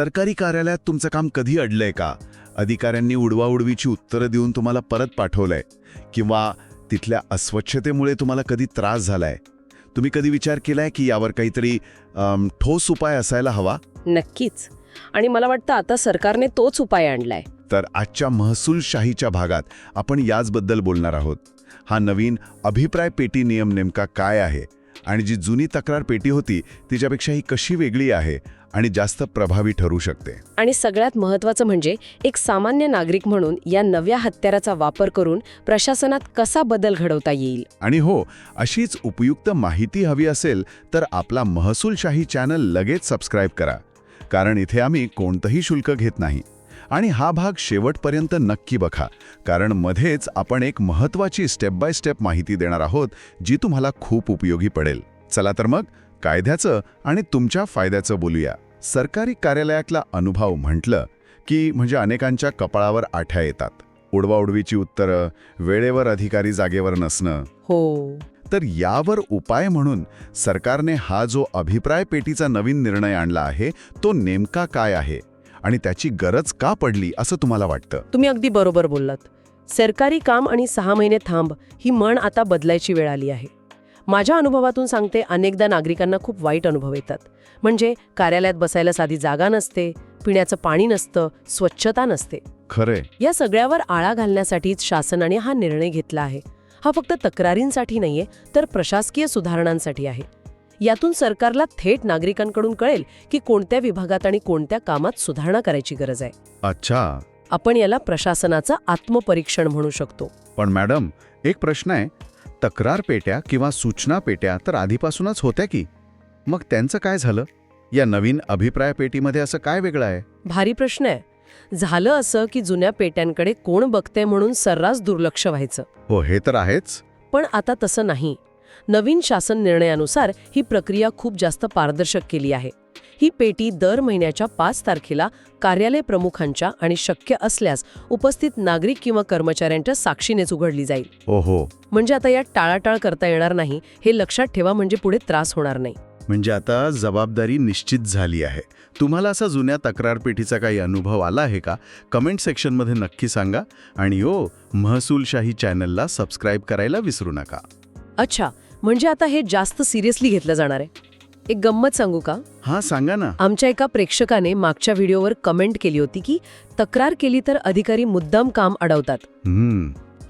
सरकारी कार्यालयात तुमचं काम कधी अडलंय का? अधिकाऱ्यांनी उडवाउडवीची उत्तरं देऊन तुम्हाला परत पाठवलंय किंवा तिथल्या अस्वच्छतेमुळे तुम्हाला कधी त्रास झालाय? तुम्ही कधी विचार केलाय की यावर काहीतरी ठोस उपाय असायला हवा? नक्कीच. आणि मला वाटतं आता सरकारने तोच उपाय आणलाय. तर आजच्या महसूलशाहीच्या भागात आपण याचबद्दल बोलणार आहोत. हा नवीन अभिप्राय पेटी नियम नेमका काय आहे? आणि जी जुनी तक्रार पेटी होती तिच्यापेक्षा ही कशी वेगळी आहे आणि जास्त प्रभावी ठरू शकते? आणि सगळ्यात महत्त्वाचं म्हणजे एक सामान्य नागरिक म्हणून या नव्या हत्याराचा वापर करून प्रशासनात कसा बदल घडवता येईल? आणि हो अशीच उपयुक्त माहिती हवी असेल तर आपला महसूलशाही चॅनल लगेच सबस्क्राईब करा. कारण इथे आम्ही कोणतंही शुल्क घेत नाही. आणि हा भाग शेवटपर्यंत नक्की बघा. कारण मध्येच आपण एक महत्त्वाची स्टेप बाय स्टेप माहिती देणार आहोत जी तुम्हाला खूप उपयोगी पडेल. चला तर मग कायद्याचं आणि तुमच्या फायद्याचं बोलूया. सरकारी कार्यालयातला अनुभव म्हटलं की म्हणजे अनेकांच्या कपाळावर आठ्या येतात. उडवाउडवीची उत्तरं वेळेवर अधिकारी जागेवर नसणं. हो. तर यावर उपाय म्हणून सरकारने हा जो अभिप्राय पेटीचा नवीन निर्णय आणला आहे तो नेमका काय आहे? आणि त्याची गरज का पडली असं तुम्हाला वाटतं? तुम्ही अगदी बरोबर बोललात. सरकारी काम आणि सहा महिने थांब ही म्हण आता बदलायची वेळ आली आहे. माझ्या अनुभवातून सांगते अनेकदा नागरिकांना खूप वाईट अनुभव येतात. म्हणजे कार्यालयात बसायला साधी जागा नसते पिण्याचं पाणी नसतं स्वच्छता नसते. खरे या सगळ्यावर आळा घालण्यासाठीच शासनाने हा निर्णय घेतला आहे. हा फक्त तक्रारींसाठी नाहीये तर प्रशासकीय सुधारणांसाठी आहे. यातून सरकारला थेट नागरिकांकडून कळेल की कोणत्या विभागात आणि कोणत्या कामात सुधारणा करायची गरज आहे. अच्छा. आपण याला प्रशासनाचं आत्मपरीक्षण म्हणू शकतो. पण मॅडम एक प्रश्न आहे. तक्रार पेट्या किंवा सूचना पेट्या तर आधीपासूनच होत्या की? मग त्यांचं काय झालं? या नवीन अभिप्राय पेटीमध्ये असं काय वेगळं आहे? भारी प्रश्न आहे. झालं असं की जुन्या पेट्यांकडे कोण बघते म्हणून सर्रास दुर्लक्ष व्हायचं. हो हे तर आहेच. पण आता तसं नाही. नवीन शासन निर्णयानुसार ही प्रक्रिया खूप जास्त पारदर्शक केली आहे. ही पेटी दर महिन्याच्या पाच तारखेला कार्यालय प्रमुखांच्या आणि शक्य असल्यास उपस्थित नागरिक किंवा कर्मचाऱ्यांच्या साक्षीनेच उघडली जाईल. ओहो. म्हणजे आता यात टाळाटाळ करता येणार नाही हे लक्षात ठेवा म्हणजे पुढे त्रास होणार नाही. म्हणजे आता जबाबदारी निश्चित झाली आहे. तुम्हाला असा जुन्या तक्रार पेटीचा काही अनुभव आला आहे का? कमेंट सेक्शनमध्ये नक्की सांगा आणि ओ महसूलशाही चॅनलला सबस्क्राईब करायला विसरू नका. अच्छा म्हणजे आता हे जास्त सिरियसली घेतलं जाणार आहे. एक गंमत सांगू का? हां सांगा ना. आमच्या एका प्रेक्षकाने मागच्या व्हिडिओवर कमेंट केली होती की तक्रार केली तर अधिकारी मुद्दाम काम अडवतात.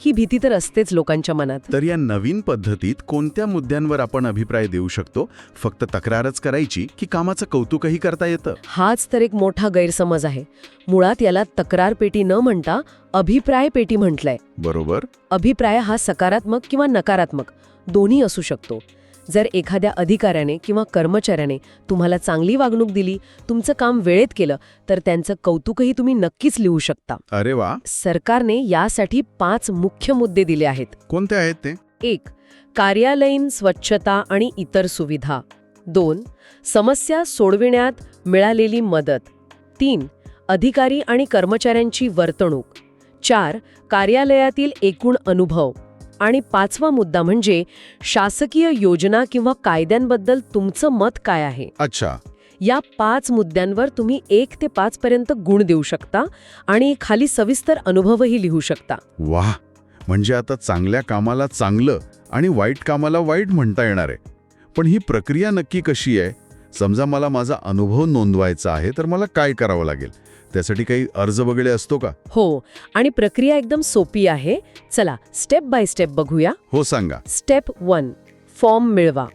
ही भीती तर असतेच लोकांच्या मनात. तर या नवीन पद्धतीत कोणत्या मुद्द्यांवर आपण अभिप्राय देऊ शकतो? फक्त तक्रारच करायची की कामाचं कौतुकही करता येतं? हाच तर एक मोठा गैरसमज आहे. मुळात याला तक्रार पेटी न म्हणता अभिप्राय पेटी म्हटलंय. बरोबर. अभिप्राय हा सकारात्मक किंवा नकारात्मक दोन्ही असू शकतो. जर एखाद्या अधिकाऱ्याने किंवा कर्मचाऱ्याने तुम्हाला चांगली वागणूक दिली तुमचं काम वेळेत केलं तर त्यांचं कौतुकही तुम्ही नक्कीच लिहू शकता. अरे वा. सरकारने यासाठी पाच मुख्य मुद्दे दिले आहेत. कोणते आहेत ते? एक कार्यालयीन स्वच्छता आणि इतर सुविधा. दोन समस्या सोडविण्यात मिळालेली मदत. तीन अधिकारी आणि कर्मचाऱ्यांची वर्तणूक. चार कार्यालयातील एकूण अनुभव. आणि पाचवा मुद्दा म्हणजे शासकीय योजना किंवा कायद्यांबद्दल तुमचं मत काय आहे? अच्छा. या पाच मुद्द्यांवर तुम्ही एक ते पाच पर्यंत गुण देऊ शकता आणि खाली सविस्तर अनुभवही लिहू शकता. वाह! म्हणजे आता चांगल्या कामाला चांगलं आणि वाईट कामाला वाईट म्हणता येणार आहे. पण ही प्रक्रिया नक्की कशी आहे? समजा मला माझा अनुभव नोंदवायचा आहे तर मला काय करावं लागेल? त्यासाठी काही अर्ज वगैरे असतो का? हो आणि प्रक्रिया एकदम सोपी आहे. चला स्टेप बाय स्टेप बघूया. हो सांगा. स्टेप वन फॉर्म मिळवा.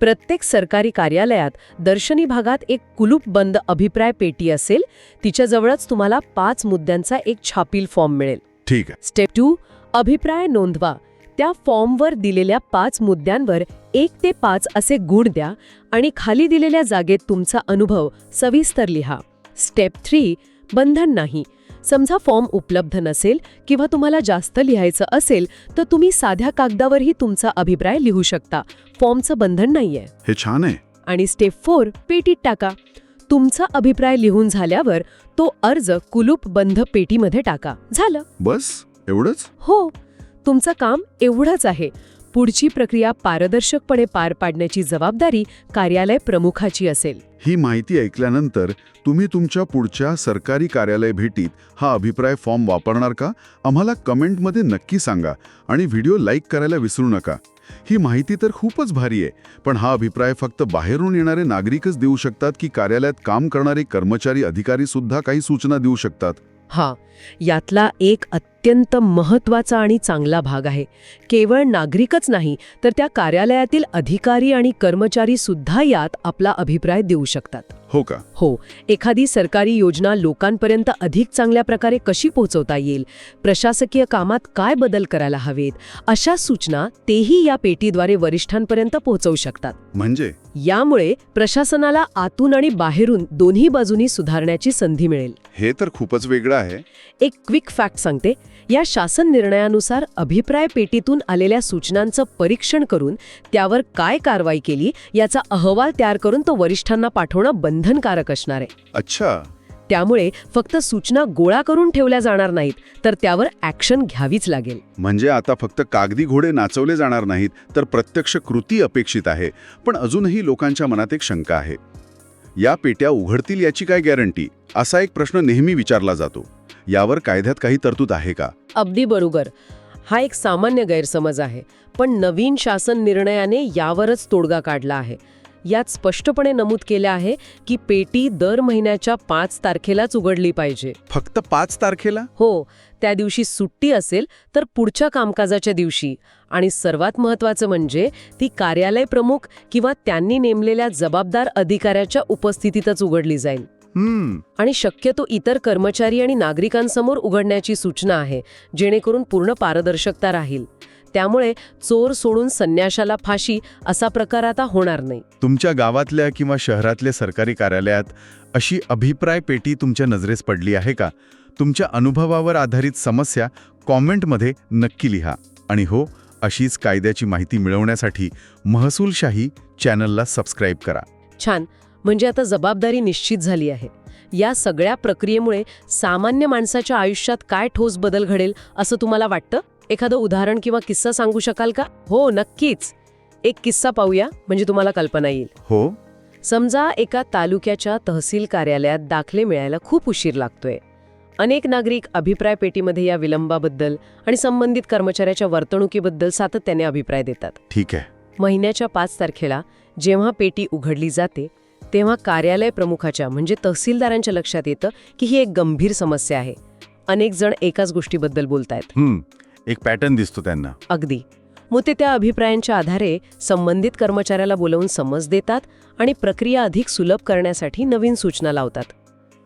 प्रत्येक सरकारी कार्यालयात दर्शनी भागात एक कुलूप बंद अभिप्राय पेटी असेल तिच्याजवळच तुम्हाला पाच मुद्द्यांचा एक छापील फॉर्म मिळेल. ठीक आहे. स्टेप टू अभिप्राय नोंदवा. त्या फॉर्मवर दिलेल्या पाच मुद्द्यांवर एक ते पाच असे गुण द्या आणि खाली दिलेल्या जागेत तुमचा अनुभव सविस्तर लिहा. स्टेप थ्री बंधन नाही. समजा फॉर्म उपलब्ध नसेल किंवा तुम्हाला जास्त लिहायचं असेल तर तुम्ही साध्या कागदावरही तुमचा अभिप्राय लिहू शकता. फॉर्मचं बंधन नाहीये. हे छान आहे. आणि स्टेप फोर पेटीत टाका. तुमचा अभिप्राय लिहून झाल्यावर तो अर्ज कुलूप बंध पेटीमध्ये टाका. झालं. बस एवढंच? हो. तुमचं काम एवढंच आहे. पुढची प्रक्रिया पारदर्शकपणे पार पाडण्याची जबाबदारी कार्यालय प्रमुखाची असेल. ही माहिती ऐकल्यानंतर तुम्ही तुमच्या पुढच्या सरकारी कार्यालय भेटीत हा अभिप्राय फॉर्म वापरणार का? आम्हाला कमेंटमध्ये नक्की सांगा आणि व्हिडिओ लाईक करायला विसरू नका. ही माहिती तर खूपच भारी आहे पण हा अभिप्राय फक्त बाहेरून येणारे नागरिकच देऊ शकतात की कार्यालयात काम करणारे कर्मचारी अधिकारी सुद्धा काही सूचना देऊ शकतात? हा यातला एक अत्यंत महत्त्वाचा आणि चांगला भाग आहे. केवळ नागरिकच नाही तर त्या कार्यालयातील अधिकारी आणि कर्मचारी सुद्धा यात आपला अभिप्राय देऊ शकतात. हो का? हो एखादी सरकारी योजना लोकांपर्यंत अधिक चांगल्या प्रकारे कशी पोहोचवता येईल? प्रशासकीय कामात काय बदल करायला हवेत? अशा सूचना तेही या पेटीद्वारे वरिष्ठांपर्यंत पोहोचवू शकतात. म्हणजे? यामुळे प्रशासनाला आतून आणि बाहेरून दोन्ही बाजूनी सुधारण्याची संधी मिळेल. हे तर खूपच वेगळं आहे. एक क्विक फॅक्ट सांगते. या शासन निर्णयानुसार अभिप्राय पेटीतून आलेल्या सूचनांचं परीक्षण करून त्यावर काय कारवाई केली याचा अहवाल तयार करून तो वरिष्ठांना पाठवणं बंधनकारक असणार आहे. अच्छा. त्यामुळे फक्त सूचना गोळा करून ठेवल्या जाणार नाहीत तर त्यावर ॲक्शन घ्यावीच लागेल. म्हणजे आता फक्त कागदी घोडे नाचवले जाणार नाहीत तर प्रत्यक्ष कृती अपेक्षित आहे. पण अजूनही लोकांच्या मनात एक शंका आहे. या पेट्या उघडतील याची काय गॅरंटी? असा एक प्रश्न नेहमी विचारला जातो. यावर कायद्यात काही तरतूद आहे का? अगदी बरोबर. हा एक सामान्य गैरसमज आहे पण नवीन शासन निर्णयाने यावरच तोडगा काढला आहे. यात स्पष्टपणे नमूद केलं आहे की पेटी दर महिन्याच्या पाच तारखेलाच उघडली पाहिजे. फक्त पाच तारखेला? हो त्या दिवशी सुट्टी असेल तर पुढच्या कामकाजाच्या दिवशी. आणि सर्वात महत्त्वाचं म्हणजे ती कार्यालय प्रमुख किंवा त्यांनी नेमलेल्या जबाबदार अधिकाऱ्याच्या उपस्थितीतच उघडली जाईल. आणि शक्यतो इतर कर्मचारी आणि नागरिकांसमोर उघडण्याची सूचना आहे जेणेकरून पूर्ण पारदर्शकता राहील. त्यामुळे चोर सोडून संन्याशाला फाशी असा प्रकार आता होणार नाही. तुमच्या गावातल्या किंवा शहरातल्या सरकारी कार्यालयात अशी अभिप्राय पेटी तुमच्या नजरेस पडली आहे का? तुमच्या अनुभवावर आधारित समस्या कॉमेंटमध्ये नक्की लिहा. आणि हो अशीच कायद्याची माहिती मिळवण्यासाठी महसूलशाही चॅनलला सबस्क्राईब करा. छान. म्हणजे आता जबाबदारी निश्चित झाली आहे. या सगळ्या प्रक्रियेमुळे सामान्य माणसाच्या आयुष्यात काय ठोस बदल घडेल असं तुम्हाला वाटतं? एखादं उदाहरण किंवा किस्सा सांगू शकाल का? हो नक्कीच. एक किस्सा पाहूया म्हणजे तुम्हाला कल्पना येईल. हो. समजा एका तालुक्याच्या तहसील कार्यालयात दाखले मिळायला खूप उशीर लागतोय. अनेक नागरिक अभिप्राय पेटीमध्ये या विलंबाबद्दल आणि संबंधित कर्मचाऱ्याच्या वर्तणुकीबद्दल सातत्याने अभिप्राय देतात. ठीक आहे. महिन्याच्या पाच तारखेला जेव्हा पेटी उघडली जाते तेव्हा कार्यालय प्रमुखाच्या म्हणजे तहसीलदारांच्या लक्षात येतं की ही एक गंभीर समस्या आहे. अनेक जण एकाच गोष्टीबद्दल बोलतायत. एक पॅटर्न दिसतो त्यांना. अगदी. मग ते त्या अभिप्रायांच्या आधारे संबंधित कर्मचाऱ्याला बोलवून समज देतात आणि प्रक्रिया अधिक सुलभ करण्यासाठी नवीन सूचना लावतात.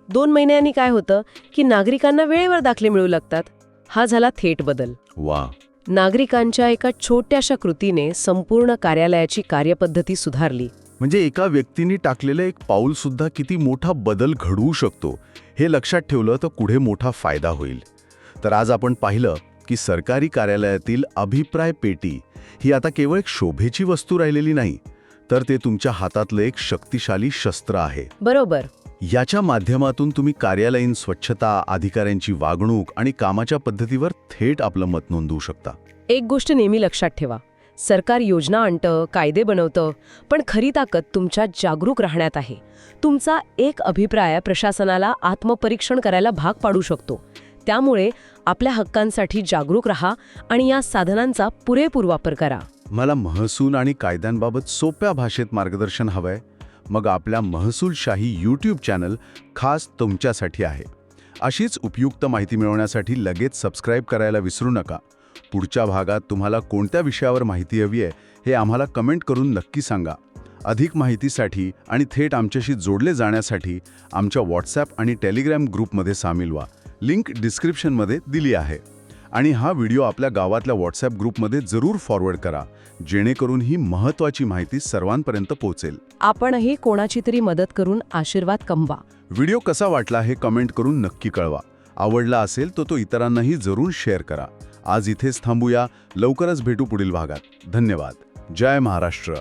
दोन महिन्यांनी काय होतं की नागरिकांना वेळेवर दाखले मिळू लागतात. हा झाला थेट बदल. वा. नागरिकांच्या एका छोट्याशा कृतीने संपूर्ण कार्यालयाची कार्यपद्धती सुधारली. म्हणजे एका व्यक्तीने टाकलेलं एक पाऊल सुद्धा किती मोठा बदल घडवू शकतो हे लक्षात ठेवलं तर पुढे मोठा फायदा होईल. तर आज आपण पाहिलं की सरकारी कार्यालयातील अभिप्राय पेटी ही आता केवळ एक शोभेची वस्तू राहिलेली नाही तर ते तुमच्या हातातलं एक शक्तिशाली शस्त्र आहे. बरोबर. याच्या माध्यमातून तुम्ही कार्यालयीन स्वच्छता अधिकाऱ्यांची वागणूक आणि कामाच्या पद्धतीवर थेट आपलं मत नोंदवू शकता. एक गोष्ट नेहमी लक्षात ठेवा. सरकार योजना आणतं कायदे बनवतं पण खरी ताकद तुमच्या जागरूक राहण्यात आहे. तुमचा एक अभिप्राय प्रशासनाला आत्मपरीक्षण करायला भाग पाडू शकतो. त्यामुळे आपल्या हक्कांसाठी जागरूक राहा आणि या साधनांचा पुरेपूर वापर करा. मला महसूल आणि कायद्यांबाबत सोप्या भाषेत मार्गदर्शन हवंय. मग आपल्या महसूलशाही यूट्यूब चॅनल खास तुमच्यासाठी आहे. अशीच उपयुक्त माहिती मिळवण्यासाठी लगेच सबस्क्राईब करायला विसरू नका. पुढच्या भागात तुम्हाला कोणत्या विषयावर माहिती हवी आहे हे आम्हाला कमेंट करून नक्की सांगा. अधिक माहितीसाठी आणि थेट आमच्याशी जोडले जाण्यासाठी आमच्या व्हॉट्सॲप आणि टेलिग्रॅम ग्रुपमध्ये सामील व्हा. लिंक डिस्क्रिप्शनमध्ये दिली आहे. आणि हा व्हिडिओ आपल्या गावातल्या व्हॉट्सॲप ग्रुपमध्ये जरूर फॉरवर्ड करा जेणेकरून ही महत्त्वाची माहिती सर्वांपर्यंत पोहोचेल. आपणही कोणाची तरी मदत करून आशीर्वाद कमवा. व्हिडिओ कसा वाटला हे कमेंट करून नक्की कळवा. आवडला असेल तर तो इतरांनाही जरूर शेअर करा. आज इथेच थांबूया. लवकरच भेटू पुढील भागात. धन्यवाद. जय महाराष्ट्र.